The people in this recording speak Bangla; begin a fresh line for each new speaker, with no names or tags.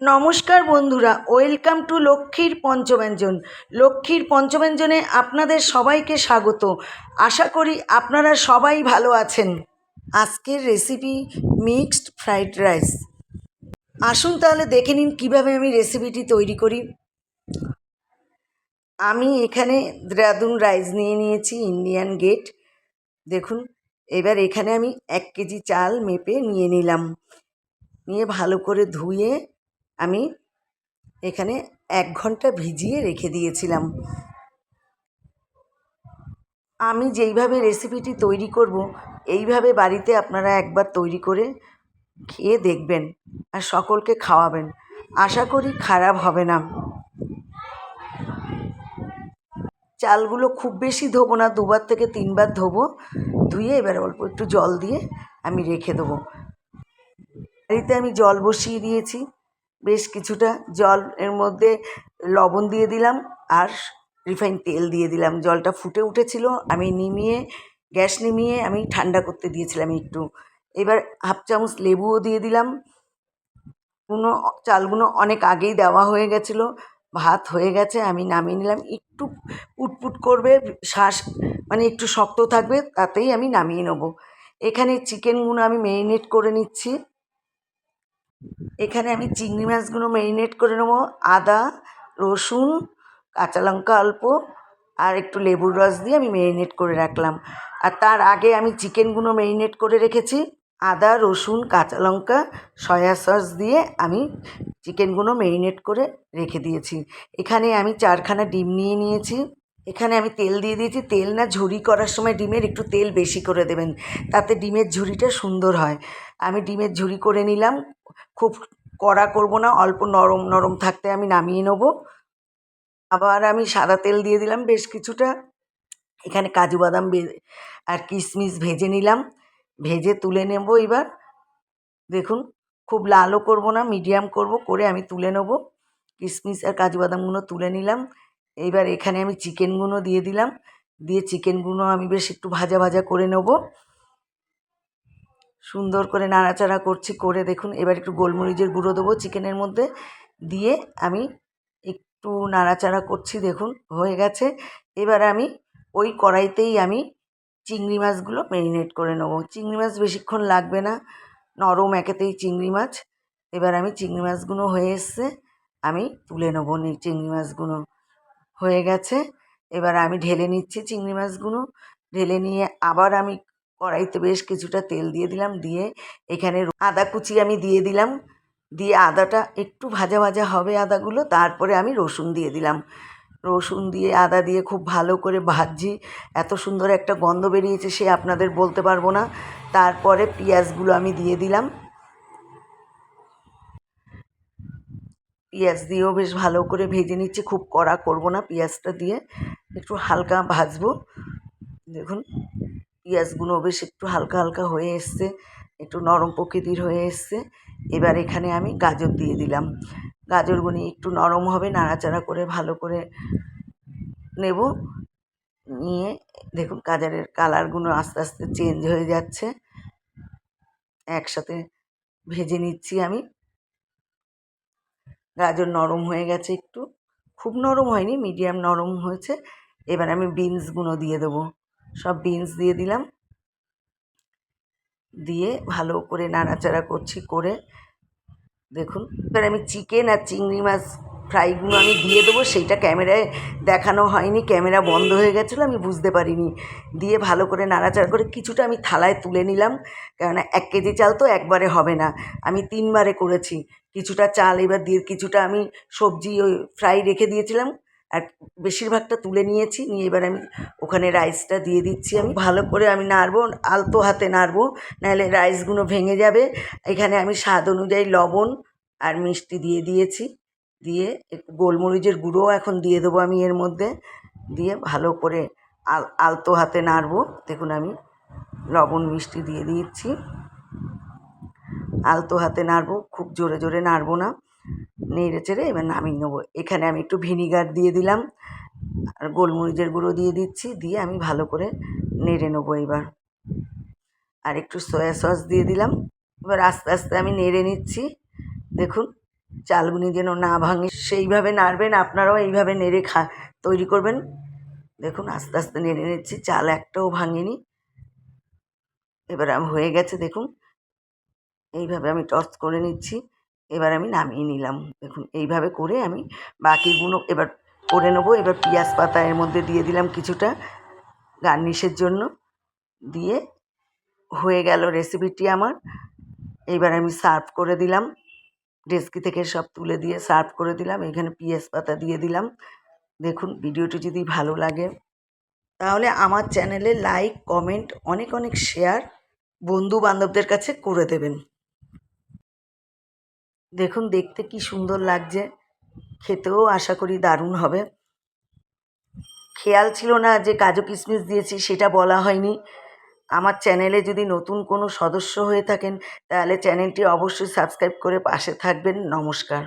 নমস্কার বন্ধুরা, ওয়েলকাম টু লক্ষ্মীর পঞ্চব্যঞ্জন। লক্ষ্মীর পঞ্চব্যঞ্জনে আপনাদের সবাইকে স্বাগত। আশা করি আপনারা সবাই ভালো আছেন। আজকের রেসিপি মিক্সড ফ্রাইড রাইস আসুন তাহলে দেখে নিন কীভাবে আমি রেসিপিটি তৈরি করি। আমি এখানে দ্রাদুন রাইস নিয়ে নিয়েছি ইন্ডিয়ান গেট দেখুন, এবার এখানে আমি এক কেজি চাল মেপে নিয়ে নিলাম। নিয়ে ভালো করে ধুয়ে আমি এখানে এক ঘণ্টা ভিজিয়ে রেখে দিয়েছিলাম। আমি যেইভাবে রেসিপিটি তৈরি করব, এইভাবে বাড়িতে আপনারা একবার তৈরি করে খেয়ে দেখবেন আর সকলকে খাওয়াবেন। আশা করি খারাপ হবে না। চালগুলো খুব বেশি ধোবো না, দুবার থেকে তিনবার ধোবো, ধুয়ে এবার অল্প একটু জল দিয়ে আমি রেখে দেবো। বাড়িতে আমি জল বসিয়ে দিয়েছি। বেশ কিছুটা জল এর মধ্যে লবণ দিয়ে দিলাম আর রিফাইন তেল দিয়ে দিলাম। জলটা ফুটে উঠেছিল, আমি নিমিয়ে, গ্যাস নিমিয়ে আমি ঠান্ডা করতে দিয়েছিলাম একটু। এবার হাফ চামচ লেবুও দিয়ে দিলাম। কোনো চালগুলো অনেক আগেই দেওয়া হয়ে গেছিল, ভাত হয়ে গেছে, আমি নামিয়ে নিলাম। একটু পুটপুট করবে, শ্বাস মানে একটু শক্ত থাকবে, তাতেই আমি নামিয়ে নেব। এখানে চিকেনগুলো আমি মেরিনেট করে নিচ্ছি। এখানে আমি চিংড়ি মাছগুলো ম্যারিনেট করে নেব। আদা, রসুন, কাঁচা লঙ্কা অল্প, আর একটু লেবুর রস দিয়ে আমি ম্যারিনেট করে রাখলাম। আর তার আগে আমি চিকেনগুলো ম্যারিনেট করে রেখেছি। আদা, রসুন, কাঁচা লঙ্কা, সয়া সস দিয়ে আমি চিকেনগুলো ম্যারিনেট করে রেখে দিয়েছি। এখানে আমি চারখানা ডিম নিয়ে নিয়েছি। এখানে আমি তেল দিয়ে দিয়েছি। তেল না ঝুরি করার সময় ডিমের একটু তেল বেশি করে দেবেন, তাতে ডিমের ঝুরিটা সুন্দর হয়। আমি ডিমের ঝুরি করে নিলাম, খুব কড়া করব না, অল্প নরম নরম থাকতে আমি নামিয়ে নেব। আবার আমি সাদা তেল দিয়ে দিলাম বেশ কিছুটা। এখানে কাজু বাদাম আর কিশমিশ ভেজে নিলাম। ভেজে তুলে নেব এবার। দেখুন, খুব লালও করব না, মিডিয়াম করব, করে আমি তুলে নেব। কিশমিশ আর কাজু বাদামগুলো তুলে নিলাম। এইবার এখানে আমি চিকেনগুলো দিয়ে দিলাম। দিয়ে চিকেনগুলো আমি বেশ একটু ভাজা ভাজা করে নেব। সুন্দর করে নাড়াচাড়া করছি, করে দেখুন। এবার একটু গোলমরিচের গুঁড়ো দেবো চিকেনের মধ্যে। দিয়ে আমি একটু নাড়াচাড়া করছি, দেখুন, হয়ে গেছে। এবার আমি ওই কড়াইতেই আমি চিংড়ি মাছগুলো ম্যারিনেট করে নেব। চিংড়ি মাছ বেশিক্ষণ লাগবে না, নরম একেতেই চিংড়ি মাছ। এবার আমি চিংড়ি মাছগুলো হয়ে এসছে, আমি তুলে নেব চিংড়ি মাছগুলো। হয়ে গেছে। এবার আমি ঢেলে নিচ্ছি চিংড়ি মাছগুলো। ঢেলে নিয়ে আবার আমি কড়াইতে বেশ কিছুটা তেল দিয়ে দিলাম। দিয়ে এখানে আদা কুচি আমি দিয়ে দিলাম। দিয়ে আদাটা একটু ভাজা ভাজা হবে আদাগুলো। তারপরে আমি রসুন দিয়ে দিলাম। রসুন দিয়ে আদা দিয়ে খুব ভালো করে ভাজছি। এত সুন্দর একটা গন্ধ বেরিয়েছে সে আপনাদের বলতে পারব না। তারপরে পেঁয়াজগুলো আমি দিয়ে দিলাম। পেঁয়াজ দিয়েও বেশ ভালো করে ভেজে নিচ্ছি, খুব কড়া করব না, পেঁয়াজটা দিয়ে একটু হালকা ভাজবো। দেখুন, পেঁয়াজগুলো বেশ একটু হালকা হালকা হয়ে এসছে, একটু নরম প্রকৃতির হয়ে এসছে। এবার এখানে আমি গাজর দিয়ে দিলাম। গাজরগুলো একটু নরম হবে, নাড়াচাড়া করে ভালো করে নেব। নিয়ে, দেখুন, গাজরের কালারগুলো আস্তে আস্তে চেঞ্জ হয়ে যাচ্ছে। একসাথে ভেজে নিচ্ছি আমি। গাজর নরম হয়ে গেছে একটু। খুব নরম হয়নি মিডিয়াম নরম হয়েছে। এবার আমি বিনসগুলো দিয়ে দেবো। সব বিনস দিয়ে দিলাম। দিয়ে ভালো করে নাড়াচাড়া করছি করে। দেখুন, এবার আমি চিকেন আর চিংড়ি মাছ ফ্রাইগুলো আমি দিয়ে দেবো। সেইটা ক্যামেরায় দেখানো হয়নি, ক্যামেরা বন্ধ হয়ে গেছিল, আমি বুঝতে পারিনি। দিয়ে ভালো করে নাড়াচাড়া করে কিছুটা আমি থালায় তুলে নিলাম। কেননা এক কেজি চাল তো একবারে হবে না। আমি তিনবারে করেছি। কিছুটা চাল, এবার দিয়ে কিছুটা আমি সবজি ওই ফ্রাই রেখে দিয়েছিলাম। আর বেশিরভাগটা তুলে নিয়েছি, নিয়ে এবার আমি ওখানে রাইসটা দিয়ে দিচ্ছি আমি। ভালো করে আমি নাড়বো, আলতো হাতে নাড়বো, নাহলে রাইসগুলো ভেঙে যাবে। এখানে আমি স্বাদ অনুযায়ী লবণ আর মিষ্টি দিয়ে দিয়েছি। দিয়ে একটু গোলমরিচের গুঁড়ো এখন দিয়ে দেবো আমি এর মধ্যে। দিয়ে ভালো করে আল, আলতো হাতে নাড়বো। দেখুন আমি লবণ, মিষ্টি দিয়ে দিচ্ছি আলতো হাতে নাড়বো, খুব জোরে জোরে নাড়বো না। নেড়ে চেড়ে এবার নামিয়ে নেব। এখানে আমি একটু ভিনিগার দিয়ে দিলাম, আর গোলমরিচের গুঁড়ো দিয়ে দিচ্ছি, দিয়ে আমি ভালো করে নেড়ে নেব এবার। আর একটু সয়া সস দিয়ে দিলাম। এবার আস্তে আস্তে আমি নেড়ে নিচ্ছি। দেখুন, চালগুনি যেন না ভাঙে। সেইভাবে নাড়বেন, আপনারাও এইভাবে নেড়ে খা, তৈরি করবেন। দেখুন, আস্তে আস্তে নেড়ে নিচ্ছি, চাল একটাও ভাঙেনি। এবার হয়ে গেছে, দেখুন। এইভাবে আমি টস করে নিচ্ছি। এবার আমি নামিয়ে নিলাম। দেখুন, এইভাবে করে আমি বাকিগুলো এবার করে নেব। এবার পেঁয়াজ পাতা এর মধ্যে দিয়ে দিলাম কিছুটা গার্নিশের জন্য। দিয়ে হয়ে গেল রেসিপিটি আমার। এইবার আমি সার্ভ করে দিলাম। ডেস্কি থেকে সব তুলে দিয়ে সার্ভ করে দিলাম। এখানে পেঁয়াজ পাতা দিয়ে দিলাম। দেখুন, ভিডিওটি যদি ভালো লাগে, তাহলে আমার চ্যানেলে লাইক কমেন্ট অনেক অনেক শেয়ার বন্ধু বান্ধবদের কাছে করে দেবেন। দেখুন, দেখতে কি সুন্দর লাগছে। খেতেও আশা করি দারুণ হবে। খেয়াল ছিল না যে কাজু কিশমিশ দিয়েছি, সেটা বলা হয়নি। আমার চ্যানেলে যদি নতুন কোনো সদস্য হয়ে থাকেন, তাহলে চ্যানেলটি অবশ্যই সাবস্ক্রাইব করে পাশে থাকবেন। নমস্কার।